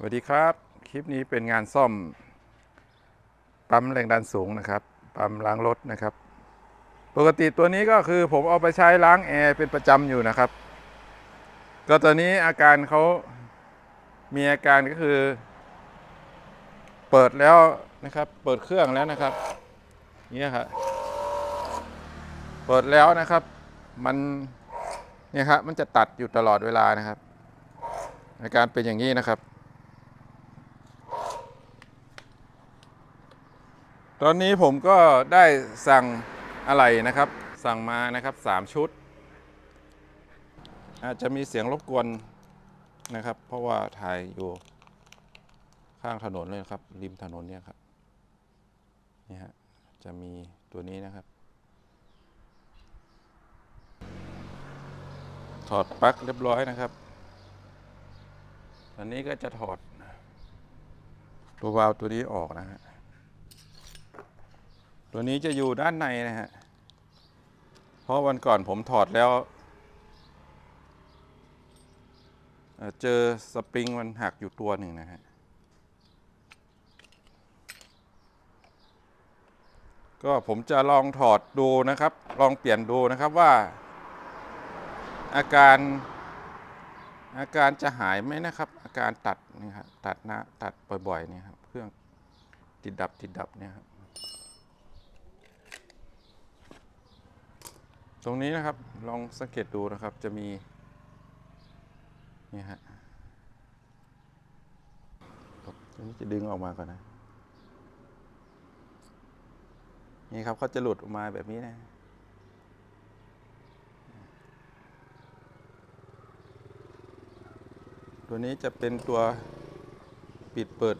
สวัสดีครับ คลิปนี้เป็นงานซ่อม ปั๊มแรงดันสูงนะครับ ปั๊มล้างรถนะครับ ปกติตัวนี้ก็คือผมเอาไปใช้ล้างแอร์เป็นประจำอยู่นะครับ ก็ตอนนี้อาการเขามีอาการก็คือ เปิดแล้วนะครับ เปิดเครื่องแล้วนะครับเนี่ยครับเปิดแล้วนะครับ มันเนี่ยครับมันจะตัดอยู่ตลอดเวลานะครับ อาการเป็นอย่างนี้นะครับ ตอนนี้ผมก็ได้สั่งอะไรนะครับ สั่งมานะครับสามชุด อาจจะมีเสียงรบกวนนะครับ เพราะว่าถ่ายอยู่ข้างถนนเลยครับ ริมถนนเนี่ยครับนี่ฮะจะมีตัวนี้นะครับ ถอดปลั๊กเรียบร้อยนะครับตอนนี้ก็จะถอดตัววาล์วตัวนี้ออกนะฮะ ตัวนี้จะอยู่ด้านในนะฮะ เพราะวันก่อนผมถอดแล้ว เจอสปริงมันหักอยู่ตัวหนึ่งนะฮะ ก็ผมจะลองถอดดูนะครับ ลองเปลี่ยนดูนะครับว่า อาการอาการจะหายไหมนะครับ อาการตัดนี่ครับตัดหนะตัดบ่อยๆเนี่ยครับเครื่องติดดับติดดับเนี่ยครับ รงนี้นะครับลองสังเกตดูนะครับจะมีนี่ฮะตัวนี้จะดึงออกมาก่อนนะ นี่ครับเขาจะหลุดออกมาแบบนี้นะตัวนี้จะเป็นตัวปิดเปิด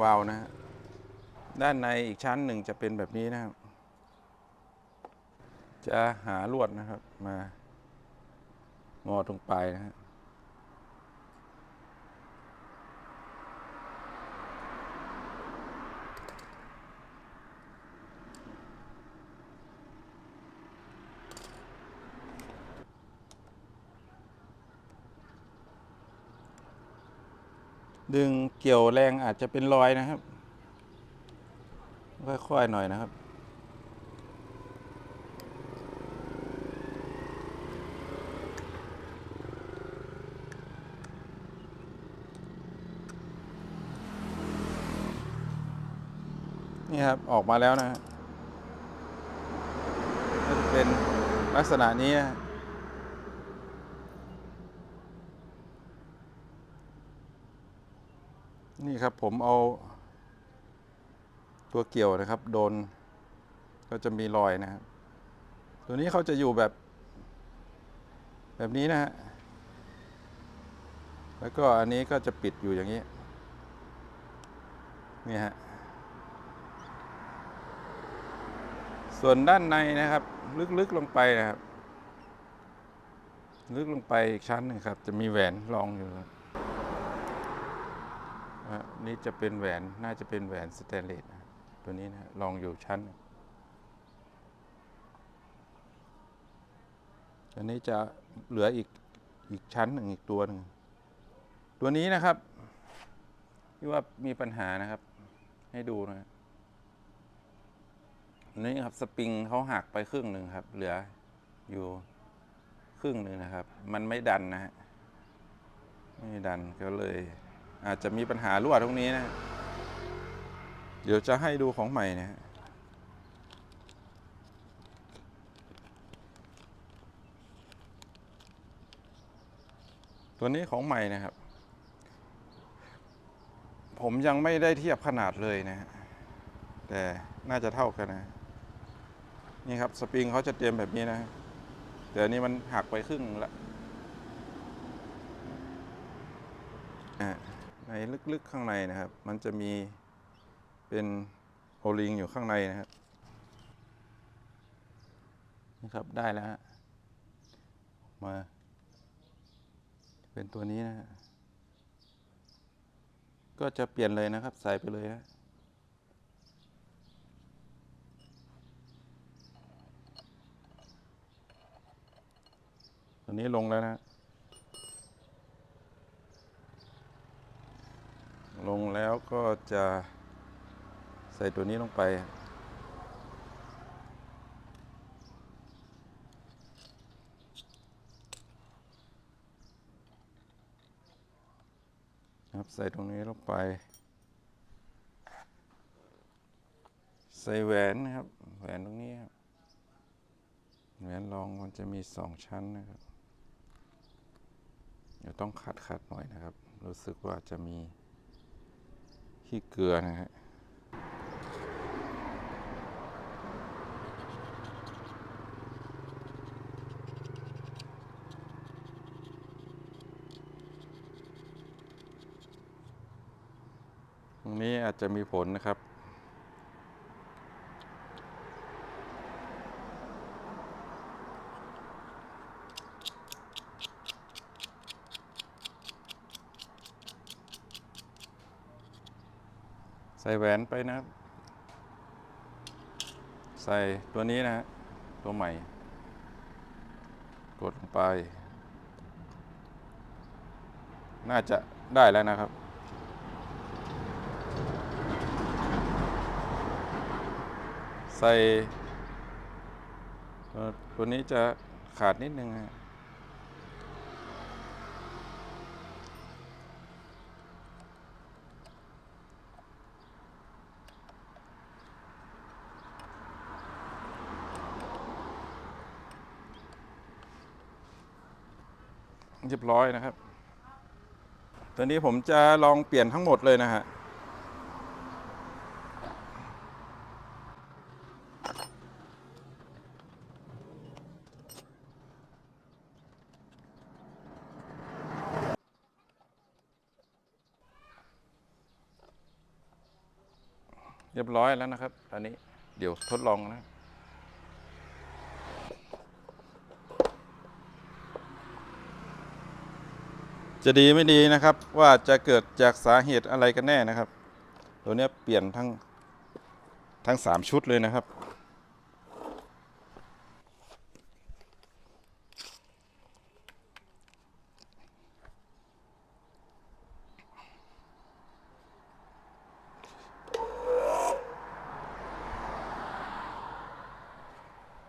วาล์วนะฮะด้านในอีกชั้นหนึ่งจะเป็นแบบนี้นะครับ จะหาลวดนะครับ มางอตรงปลายนะฮะดึงเกี่ยวแรงอาจจะเป็นรอยนะครับ ค่อยๆหน่อยนะครับ นี่ครับ ออกมาแล้วนะฮะก็จะเป็นลักษณะนี้นะนี่ครับผมเอา ตัวเกี่ยวนะครับ โดน ก็จะมีรอยนะครับ ตัวนี้เขาจะอยู่แบบ แบบนี้นะฮะแล้วก็อันนี้ก็จะปิดอยู่อย่างนี้ นี่ฮะ ส่วนด้านในนะครับ ลึกๆลงไปนะครับ ลึกลงไปอีกชั้นหนึ่งครับ จะมีแหวนรองอยู่ครับอะนี่จะเป็นแหวนน่าจะเป็นแหวนสแตนเลสนะตัวนี้นะรองอยู่ชั้นอันนี้จะเหลืออีกอีกชั้นหนึ่งอีกตัวหนึ่งตัวนี้นะครับ ที่ว่ามีปัญหานะครับ ให้ดูนะครับ นี่ครับสปริงเขาหักไปครึ่งหนึ่งครับ เหลืออยู่ครึ่งหนึ่งนะครับ มันไม่ดันนะฮะไม่ดันก็เลย อาจจะมีปัญหารั่วตรงนี้นะ เดี๋ยวจะให้ดูของใหม่นะฮะตัวนี้ของใหม่นะครับ ผมยังไม่ได้เทียบขนาดเลยนะฮะแต่น่าจะเท่ากันนะ นี่ครับสปริงเขาจะเตรียมแบบนี้นะแต่อันนี้มันหักไปครึ่งละในลึกๆข้างในนะครับ มันจะมีเป็นโอลิงอยู่ข้างในนะครับนี่ครับได้แล้วมาเป็นตัวนี้นะก็จะเปลี่ยนเลยนะครับ ใส่ไปเลยฮะ ตัวนี้ลงแล้วนะ ลงแล้วก็จะใส่ตัวนี้ลงไป ครับใส่ตรงนี้ลงไป ใส่แหวนนะครับ แหวนตรงนี้ครับแหวนรองมันจะมีสองชั้นนะครับ เดี๋ยวต้องขัดขัดหน่อยนะครับ รู้สึกว่าจะมีขี้เกลือนะฮะตรงนี้อาจจะมีผลนะครับ ใส่แหวนไปนะครับ ใส่ตัวนี้นะฮะตัวใหม่ กดลงไป น่าจะได้แล้วนะครับ ใส่ตัวนี้จะขาดนิดนึงฮะ เรียบร้อยนะครับ ตัวนี้ผมจะลองเปลี่ยนทั้งหมดเลยนะฮะเรียบร้อยแล้วนะครับ ตอนนี้เดี๋ยวทดลองนะ จะดีไม่ดีนะครับ ว่าจะเกิดจากสาเหตุอะไรกันแน่นะครับ ตัวนี้เปลี่ยนทั้งทั้งสามชุดเลยนะครับ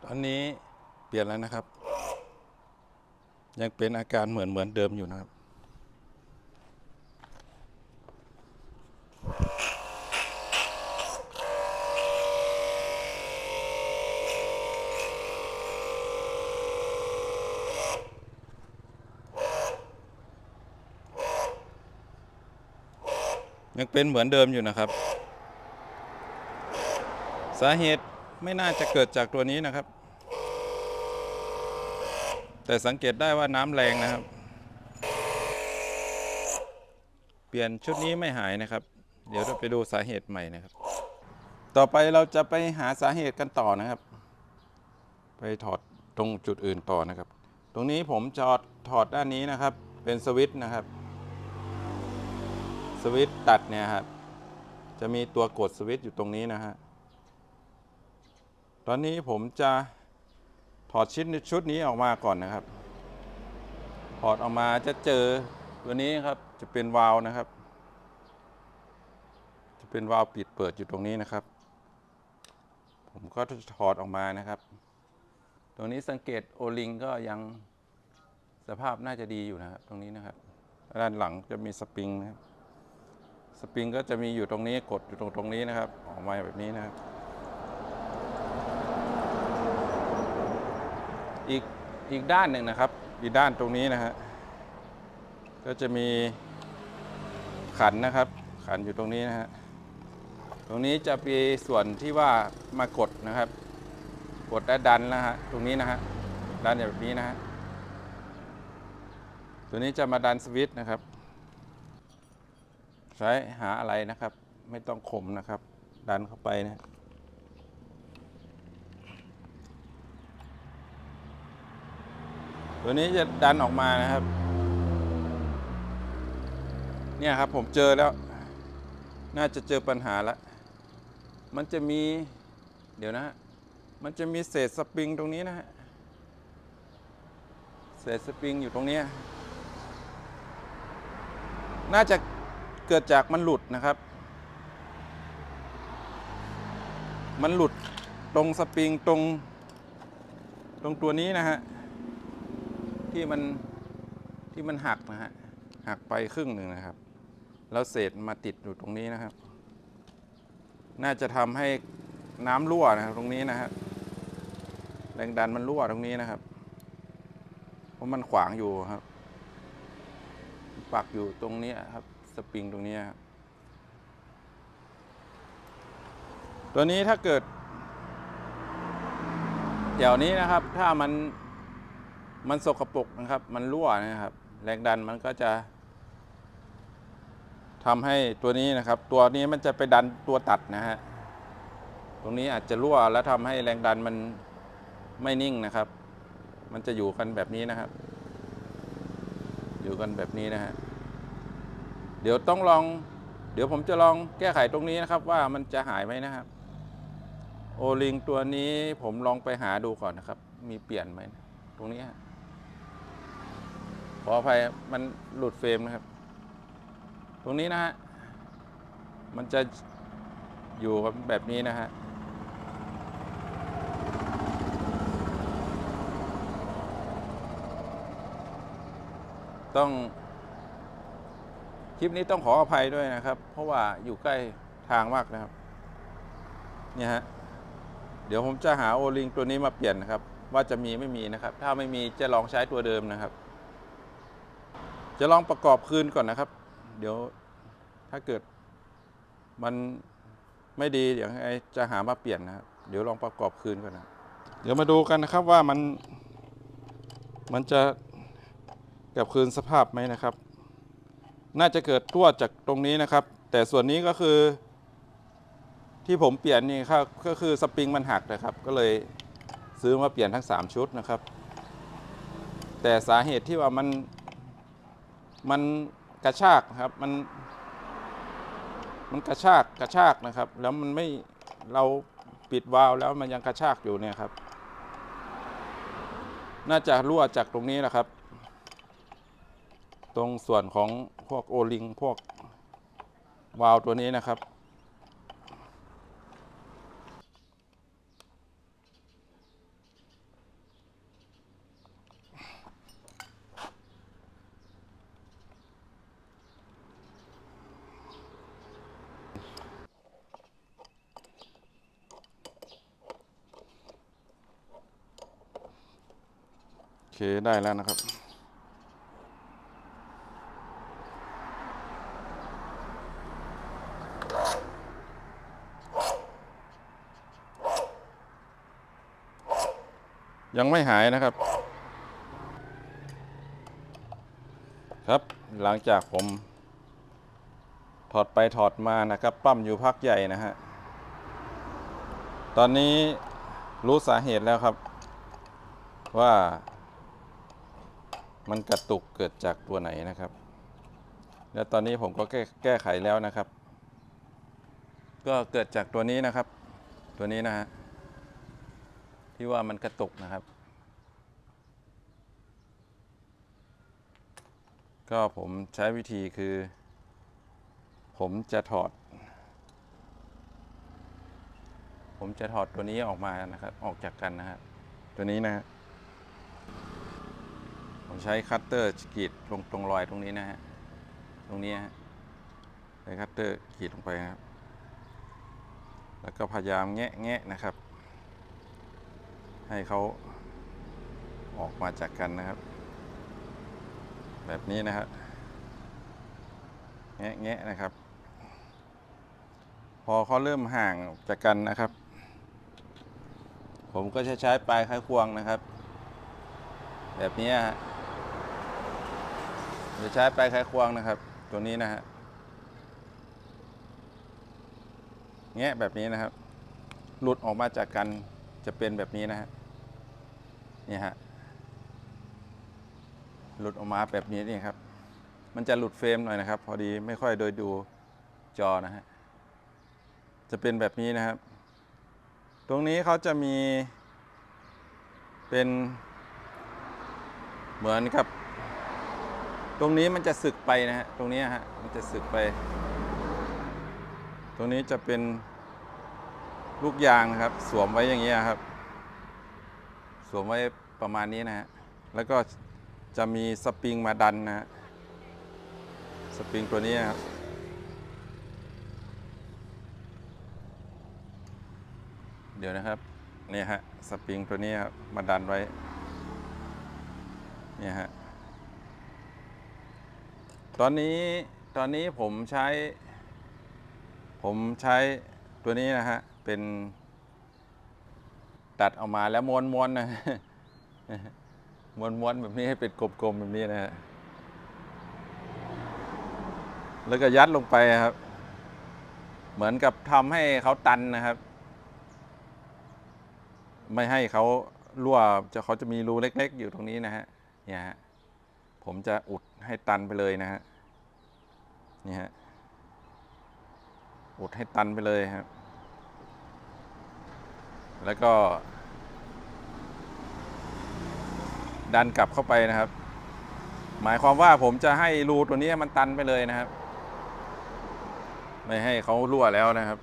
ตอนนี้เปลี่ยนแล้วนะครับ ยังเป็นอาการเหมือนเหมือนเดิมอยู่นะครับ ยังเป็นเหมือนเดิมอยู่นะครับ สาเหตุไม่น่าจะเกิดจากตัวนี้นะครับ แต่สังเกตได้ว่าน้ำแรงนะครับ เปลี่ยนชุดนี้ไม่หายนะครับ เดี๋ยวเราไปดูสาเหตุใหม่นะครับ ต่อไปเราจะไปหาสาเหตุกันต่อนะครับ ไปถอดตรงจุดอื่นต่อนะครับ ตรงนี้ผมจอดถอดด้านนี้นะครับ เป็นสวิตช์นะครับ วิตช์ตัดเนี่ยครับ จะมีตัวกดสวิตช์อยู่ตรงนี้นะฮะ ตอนนี้ผมจะถอดชิ้นชุดนี้ออกมาก่อนนะครับ ถอดออกมาจะเจอตัวนี้ครับ จะเป็นวาล์วนะครับ จะเป็นวาล์วปิดเปิดอยู่ตรงนี้นะครับ ผมก็จะถอดออกมานะครับ ตรงนี้สังเกตโอลิงก็ยังสภาพน่าจะดีอยู่นะครับ ตรงนี้นะครับ ด้านหลังจะมีสปริงนะครับ สปริงก็จะมีอยู่ตรงนี้กดอยู่ตรงตรงนี้นะครับ ออกมาแบบนี้นะครับ อีกอีกด้านหนึ่งนะครับ อีกด้านตรงนี้นะฮะก็จะมีขันนะครับ ขันอยู่ตรงนี้นะฮะตรงนี้จะมีส่วนที่ว่ามากดนะครับ กดและดันนะฮะตรงนี้นะฮะดันแบบนี้นะฮะตัวนี้จะมาดันสวิตช์นะครับ ใช้หาอะไรนะครับ ไม่ต้องคมนะครับ ดันเข้าไปนะตัวนี้จะดันออกมานะครับ เนี่ยครับผมเจอแล้ว น่าจะเจอปัญหาล้วมันจะมี เดี๋ยวนะฮะมันจะมีเศษสปริงตรงนี้นะฮะ เศษสปริงอยู่ตรงนี้ น่าจะ เกิดจากมันหลุดนะครับ มันหลุดตรงสปริงตรง ตรงตัวนี้นะฮะ ที่มันที่มันหักนะฮะ หักไปครึ่งหนึ่งนะครับ แล้วเศษมาติดอยู่ตรงนี้นะครับ น่าจะทำให้น้ำรั่วนะครับตรงนี้นะครับแรงดันมันรั่วตรงนี้นะครับ เพราะมันขวางอยู่ครับ ปักอยู่ตรงนี้ครับ สปริงตรงนี้ครับตัวนี้ถ้าเกิดเดี๋ยวนี้นะครับ ถ้ามันมันสกปรกนะครับ มันรั่วนะครับ แรงดันมันก็จะทำให้ตัวนี้นะครับ ตัวนี้มันจะไปดันตัวตัดนะฮะตรงนี้อาจจะรั่วแล้วทำให้แรงดันมันไม่นิ่งนะครับ มันจะอยู่กันแบบนี้นะครับ อยู่กันแบบนี้นะฮะ เดี๋ยวต้องลอง เดี๋ยวผมจะลองแก้ไขตรงนี้นะครับ ว่ามันจะหายไหมนะครับโอลิงตัวนี้ผมลองไปหาดูก่อนนะครับ มีเปลี่ยนไหมตรงนี้ขออภัยมันหลุดเฟรมนะครับ ตรงนี้นะฮะมันจะอยู่แบบนี้นะฮะต้อง คลิปนี้ต้องขออภัยด้วยนะครับ เพราะว่าอยู่ใกล้ทางมากนะครับ เนี่ยฮะ เดี๋ยวผมจะหาโอลิงตัวนี้มาเปลี่ยนนะครับ ว่าจะมีไม่มีนะครับ ถ้าไม่มีจะลองใช้ตัวเดิมนะครับ จะลองประกอบคืนก่อนนะครับ เดี๋ยวถ้าเกิดมันไม่ดีเดี๋ยวไอจะหามาเปลี่ยนนะครับ เดี๋ยวลองประกอบคืนก่อนนะเดี๋ยวมาดูกันนะครับว่ามันมันจะกลับคืนสภาพไหมนะครับ น่าจะเกิดรั่วจากตรงนี้นะครับ แต่ส่วนนี้ก็คือ ที่ผมเปลี่ยนนี่ครับก็คือสปริงมันหักนะครับ ก็เลยซื้อมาเปลี่ยนทั้ง 3 ชุดนะครับ แต่สาเหตุที่ว่ามันมันกระชากครับมัน มันกระชากกระชากนะครับ แล้วมันไม่เราปิดวาล์วแล้วมันยังกระชากอยู่เนี่ยครับ น่าจะรั่วจากตรงนี้นะครับ ตรงส่วนของ พวกโอลิง พวกวาล์วตัวนี้นะครับ โอเค ได้แล้วนะครับ ยังไม่หายนะครับ ครับหลังจากผม ถอดไปถอดมานะครับ ปั้มอยู่พักใหญ่นะฮะ ตอนนี้รู้สาเหตุแล้วครับ ว่ามันกระตุกเกิดจากตัวไหนนะครับ แล้วตอนนี้ผมก็แก้แก้ไขแล้วนะครับ ก็เกิดจากตัวนี้นะครับ ตัวนี้นะฮะ ที่ว่ามันกระตุกนะครับ ก็ผมใช้วิธีคือ ผมจะถอด ผมจะถอดตัวนี้ออกมานะครับ ออกจากกันนะครับตัวนี้นะฮะผมใช้คัตเตอร์กรีดลงตรงรอยตรงนี้นะฮะตรงนี้ฮะใช้คัตเตอร์กรีดลงไปนะครับ แล้วก็พยายามแงะแงะนะครับ ให้เขาออกมาจากกันนะครับ แบบนี้นะครับแงะแงะนะครับ พอเขาเริ่มห่างจากกันนะครับ ผมก็จะใช้ปลายไขควงนะครับ แบบนี้ฮะจะใช้ปลายไขควงนะครับ ตัวนี้นะฮะแงะแบบนี้นะครับ หลุดออกมาจากกันจะเป็นแบบนี้นะฮะ นี่ฮะหลุดออกมาแบบนี้นี่ครับ มันจะหลุดเฟรมหน่อยนะครับ พอดีไม่ค่อยโดยดูจอนะฮะจะเป็นแบบนี้นะครับ ตรงนี้เขาจะมีเป็นเหมือนกับ ตรงนี้มันจะสึกไปนะฮะตรงนี้ฮะมันจะสึกไป ตรงนี้จะเป็นลูกยางนะครับ สวมไว้อย่างเงี้ยครับ วมไว้ประมาณนี้นะฮะ แล้วก็จะมีสปริงมาดันนะฮะ สปริงตัวนี้นะครับ เดี๋ยวนะครับเนี่ยฮะ สปริงตัวนี้ครับมาดันไว้ เนี่ยฮะ ตอนนี้ ตอนนี้ผมใช้ ผมใช้ตัวนี้นะฮะ เป็น ตัดออกมาแล้วม้วนม้วนๆนะม้วนม้วนๆแบบนี้ให้เป็นกลมๆแบบนี้นะฮะแล้วก็ยัดลงไปครับ เหมือนกับทำให้เขาตันนะครับ ไม่ให้เขารั่วจะเขาจะมีรูเล็ก ๆ อยู่ตรงนี้นะฮะเนี่ยฮะผมจะอุดให้ตันไปเลยนะฮะนี่ฮะอุดให้ตันไปเลยครับ แล้วก็ ดันกลับเข้าไปนะครับ หมายความว่าผมจะให้รูตัวนี้มันตันไปเลยนะครับ ไม่ให้เขารั่วแล้วนะครับ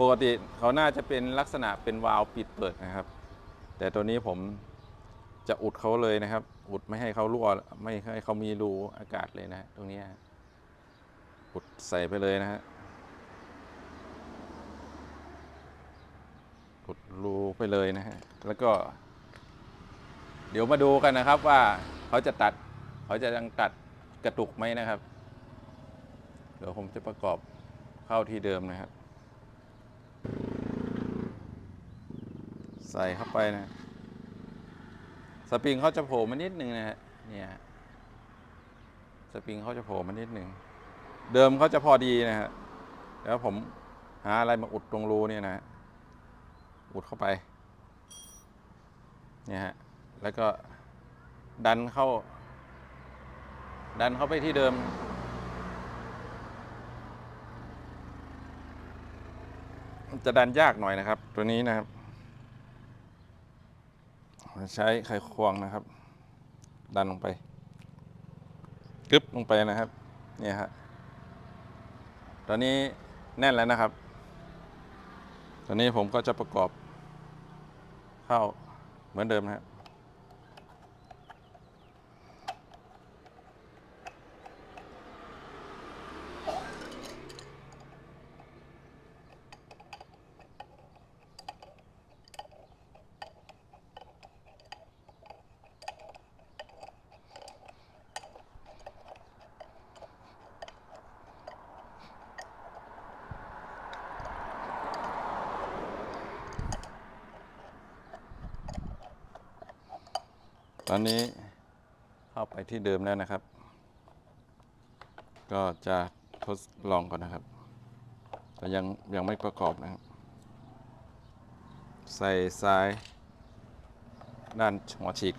ปกติเขาน่าจะเป็นลักษณะเป็นวาล์วปิดเปิดนะครับ แต่ตัวนี้ผมจะอุดเขาเลยนะครับ อุดไม่ให้เขารั่ว ไม่ให้เขามีรูอากาศเลยนะ ตรงนี้อุดใส่ไปเลยนะฮะุดรูไปเลยนะฮะแล้วก็ เดี๋ยวมาดูกันนะครับว่าเขาจะตัด เขาจะยังตัดกระตุกไหมนะครับ เดี๋ยวผมจะประกอบเข้าที่เดิมนะครับ ใส่เข้าไปนะ สปริงเขาจะโผล่มานิดนึงนะฮะเนี่ยสปริงเขาจะโผล่มานิดหนึ่ง เดิมเขาจะพอดีนะฮะ แล้วผมหาอะไรมาอุดตรงรูเนี่ยนะฮะ อุดเข้าไป เนี่ยฮะ แล้วก็ดันเข้า ดันเข้าไปที่เดิม จะดันยากหน่อยนะครับ ตัวนี้นะครับ ใช้ไขควงนะครับ ดันลงไปกึบลงไปนะครับ เนี่ยฮะ ตอนนี้แน่นแล้วนะครับ ตอนนี้ผมก็จะประกอบ เข้าเหมือนเดิมนะครับ ตอนนี้เข้าไปที่เดิมแล้วนะครับ ก็จะทดลองก่อนนะครับ แต่ยังยังไม่ประกอบนะครับ ใส่สายด้านหัวฉีก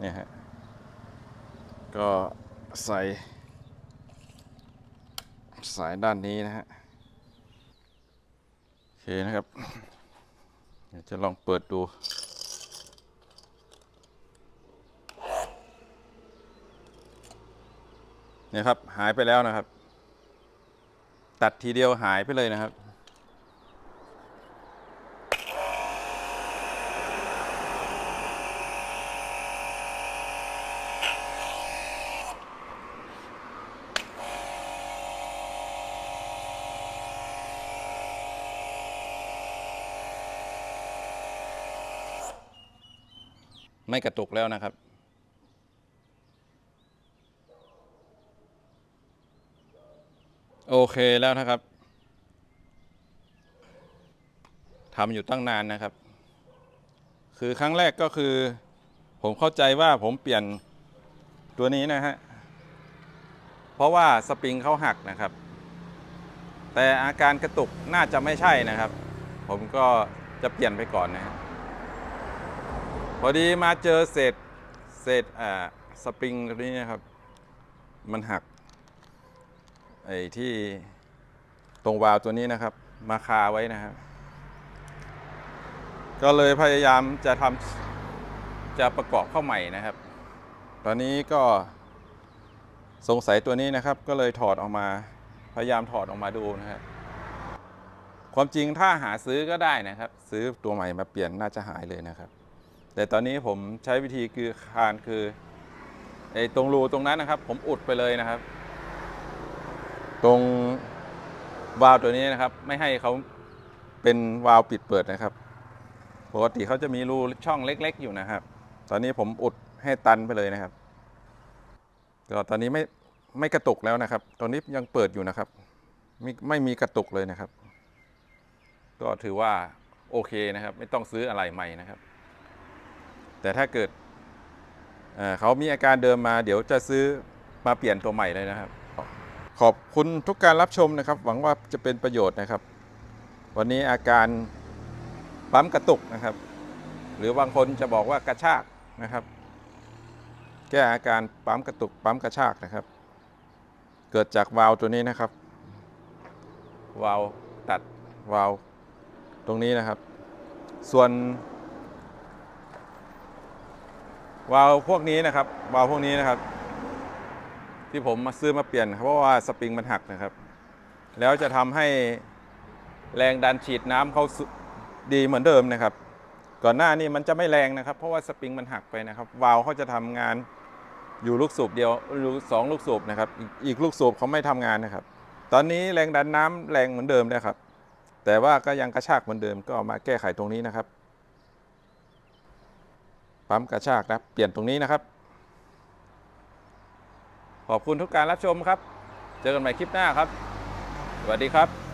เนี่ยฮะ ก็ใส่สายด้านนี้นะฮะ โอเคนะครับ เดี๋ยวจะลองเปิดดู เนี่ยครับ หายไปแล้วนะครับ ตัดทีเดียวหายไปเลยนะครับ ไม่กระตุกแล้วนะครับ โอเคแล้วนะครับทำอยู่ตั้งนานนะครับ คือครั้งแรกก็คือ ผมเข้าใจว่าผมเปลี่ยนตัวนี้นะฮะ เพราะว่าสปริงเขาหักนะครับ แต่อาการกระตุกน่าจะไม่ใช่นะครับ ผมก็จะเปลี่ยนไปก่อนนะฮะพอดีมาเจอเศษเศษอ่าสปริงตัวนี้นะครับ มันหัก ไอ้ที่ตรงวาล์วตัวนี้นะครับ มาคาไว้นะครับ ก็เลยพยายามจะทำจะประกอบเข้าใหม่นะครับ ตอนนี้ก็สงสัยตัวนี้นะครับ ก็เลยถอดออกมาพยายามถอดออกมาดูนะครับความจริงถ้าหาซื้อก็ได้นะครับ ซื้อตัวใหม่มาเปลี่ยนน่าจะหายเลยนะครับ แต่ตอนนี้ผมใช้วิธีคือคานคือไอ้ตรงรูตรงนั้นนะครับ ผมอุดไปเลยนะครับ ตรงวาล์วตัวนี้นะครับ ไม่ให้เขาเป็นวาล์วปิดเปิดนะครับ ปกติเขาจะมีรูช่องเล็ก ๆ อยู่นะครับ ตอนนี้ผมอุดให้ตันไปเลยนะครับก็ตอนนี้ไม่ไม่กระตุกแล้วนะครับ ตอนนี้ยังเปิดอยู่นะครับ ไม่ไม่มีกระตุกเลยนะครับ ก็ถือว่าโอเคนะครับ ไม่ต้องซื้ออะไรใหม่นะครับ แต่ถ้าเกิดเอ่อเขามีอาการเดิมมา เดี๋ยวจะซื้อมาเปลี่ยนตัวใหม่เลยนะครับ ขอบคุณทุกการรับชมนะครับ หวังว่าจะเป็นประโยชน์นะครับ วันนี้อาการปั๊มกระตุกนะครับ หรือบางคนจะบอกว่ากระชากนะครับ แก้อาการปั๊มกระตุกปั๊มกระชากนะครับ เกิดจากวาล์วตัวนี้นะครับ วาล์วตัดวาล์วตรงนี้นะครับ ส่วน วาล์วพวกนี้นะครับ วาล์วพวกนี้นะครับ ที่ผมมาซื้อมาเปลี่ยนเพราะว่าสปริงมันหักนะครับ แล้วจะทำให้แรงดันฉีดน้ำเขาดีเหมือนเดิมนะครับ ก่อนหน้านี้มันจะไม่แรงนะครับ เพราะว่าสปริงมันหักไปนะครับ วาล์วเขาจะทำงานอยู่ลูกสูบเดียวหรือสองลูกสูบนะครับ อีกลูกสูบเขาไม่ทำงานนะครับ ตอนนี้แรงดันน้ำแรงเหมือนเดิมนะครับ แต่ว่าก็ยังกระชากเหมือนเดิมก็มาแก้ไขตรงนี้นะครับปั๊มกระชากนะเปลี่ยนตรงนี้นะครับ ขอบคุณทุกการรับชมครับ เจอกันใหม่คลิปหน้าครับ สวัสดีครับ